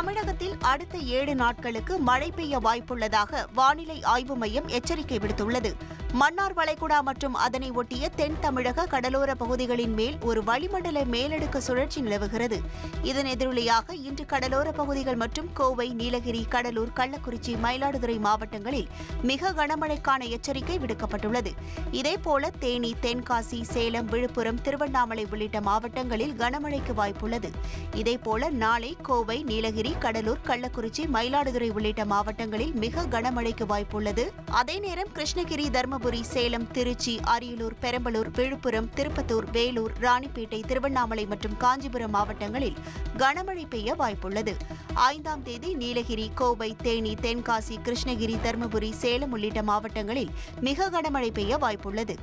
தமிழகத்தில் அடுத்த ஏழு நாட்களுக்கு மழை பெய்ய வாய்ப்புள்ளதாக வானிலை ஆய்வு மையம் எச்சரிக்கை விடுத்துள்ளது. மன்னார் வளைகுடா மற்றும் அதனை ஒட்டிய தென் தமிழக கடலோர பகுதிகளின் மேல் ஒரு வளிமண்டல மேலடுக்கு சுழற்சி நிலவுகிறது. இதன் எதிரொலியாக இன்று கடலோர பகுதிகள் மற்றும் கோவை நீலகிரி கடலூர் கள்ளக்குறிச்சி மயிலாடுதுறை மாவட்டங்களில் மிக கனமழைக்கான எச்சரிக்கை விடுக்கப்பட்டுள்ளது. இதேபோல தேனி தென்காசி சேலம் விழுப்புரம் திருவண்ணாமலை உள்ளிட்ட மாவட்டங்களில் கனமழைக்கு வாய்ப்புள்ளது. இதேபோல நாளை கோவை நீலகிரி கடலூர் கள்ளக்குறிச்சி மயிலாடுதுறை உள்ளிட்ட மாவட்டங்களில் மிக கனமழைக்கு வாய்ப்புள்ளது. அதே நேரம் கிருஷ்ணகிரி தருமபுரி சேலம் திருச்சி அரியலூர் பெரம்பலூர் விழுப்புரம் திருப்பத்தூர் வேலூர் ராணிப்பேட்டை திருவண்ணாமலை மற்றும் காஞ்சிபுரம் மாவட்டங்களில் கனமழை பெய்ய வாய்ப்புள்ளது. ஐந்தாம் தேதி நீலகிரி கோவை தேனி தென்காசி கிருஷ்ணகிரி தருமபுரி சேலம் உள்ளிட்ட மாவட்டங்களில் மிக கனமழை பெய்ய வாய்ப்புள்ளது.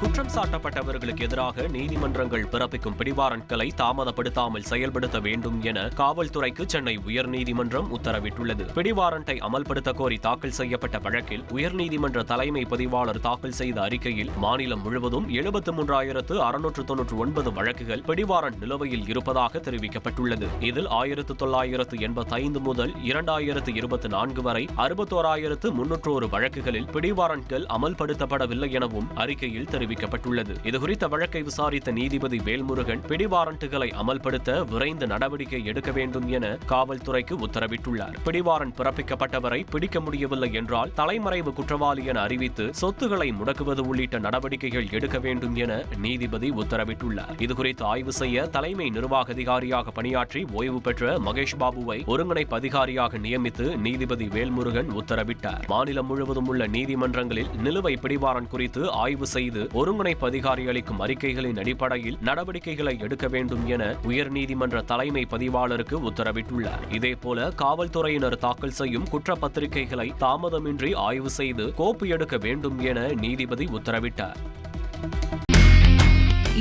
குற்றம் சாட்டப்பட்டவர்களுக்கு எதிராக நீதிமன்றங்கள் பிறப்பிக்கும் பிடிவாரண்ட்களை தாமதப்படுத்தாமல் செயல்படுத்த வேண்டும் என காவல்துறைக்கு சென்னை உயர்நீதிமன்றம் உத்தரவிட்டுள்ளது. பிடிவாரண்டை அமல்படுத்த கோரி தாக்கல் செய்யப்பட்ட வழக்கில் உயர்நீதிமன்ற தலைமை பதிவாளர் தாக்கல் செய்த அறிக்கையில் மாநிலம் முழுவதும் எழுபத்து மூன்றாயிரத்து அறுநூற்று தொன்னூற்று ஒன்பது வழக்குகள் பிடிவாரண்ட் நிலுவையில் இருப்பதாக தெரிவிக்கப்பட்டுள்ளது. இதில் ஆயிரத்து தொள்ளாயிரத்து எண்பத்தைந்து முதல் இரண்டாயிரத்து இருபத்தி நான்கு வரை அறுபத்தோராயிரத்து முன்னூற்றோரு வழக்குகளில் பிடிவாரண்ட்கள் அமல்படுத்தப்படவில்லை எனவும் அறிக்கையில் தெரிவிக்கப்பட்டுள்ளது. இதுகுறித்த வழக்கை விசாரித்த நீதிபதி வேல்முருகன் பிடிவாரண்ட்டுகளை அமல்படுத்த விரைந்து நடவடிக்கை எடுக்க வேண்டும் என காவல்துறைக்கு உத்தரவிட்டுள்ளார். பிடிவாரண்ட் பிறப்பிக்கப்பட்டவரை பிடிக்க முடியவில்லை என்றால் தலைமறைவு குற்றவாளி என அறிவித்து சொத்துக்களை முடக்குவது உள்ளிட்ட நடவடிக்கைகள் எடுக்க வேண்டும் என நீதிபதி உத்தரவிட்டுள்ளார். இதுகுறித்து ஆய்வு செய்ய தலைமை நிர்வாக அதிகாரியாக பணியாற்றி ஓய்வு பெற்ற மகேஷ் பாபுவை ஒருங்கிணைப்பு அதிகாரியாக நியமித்து நீதிபதி வேல்முருகன் உத்தரவிட்டார். மாநிலம் முழுவதும் உள்ள நீதிமன்றங்களில் நிலுவை பிடிவாரண்ட் குறித்து ஆய்வு செய்து ஒருங்கிணைப்பு அதிகாரி அளிக்கும் அறிக்கைகளின் அடிப்படையில் நடவடிக்கைகளை எடுக்க வேண்டும் என உயர்நீதிமன்ற தலைமை பதிவாளருக்கு உத்தரவிட்டுள்ளார். இதேபோல காவல்துறையினர் தாக்கல் செய்யும் குற்றப்பத்திரிகைகளை தாமதமின்றி ஆய்வு செய்து கோப்பு எடுக்க வேண்டும் என நீதிபதி உத்தரவிட்டார்.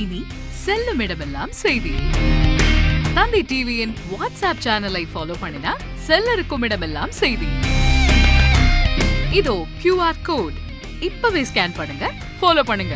இனி செல்லும் இடமெல்லாம் செய்தி. தந்தி டிவியின் வாட்ஸ்அப் சேனலை ஃபாலோ பண்ணினா செல்ல இருக்கும் இடமெல்லாம் செய்தி. இதோ கியூஆர் கோட் இப்பவே ஸ்கேன் பண்ணுங்க. ஃபாலோ பண்ணுங்க.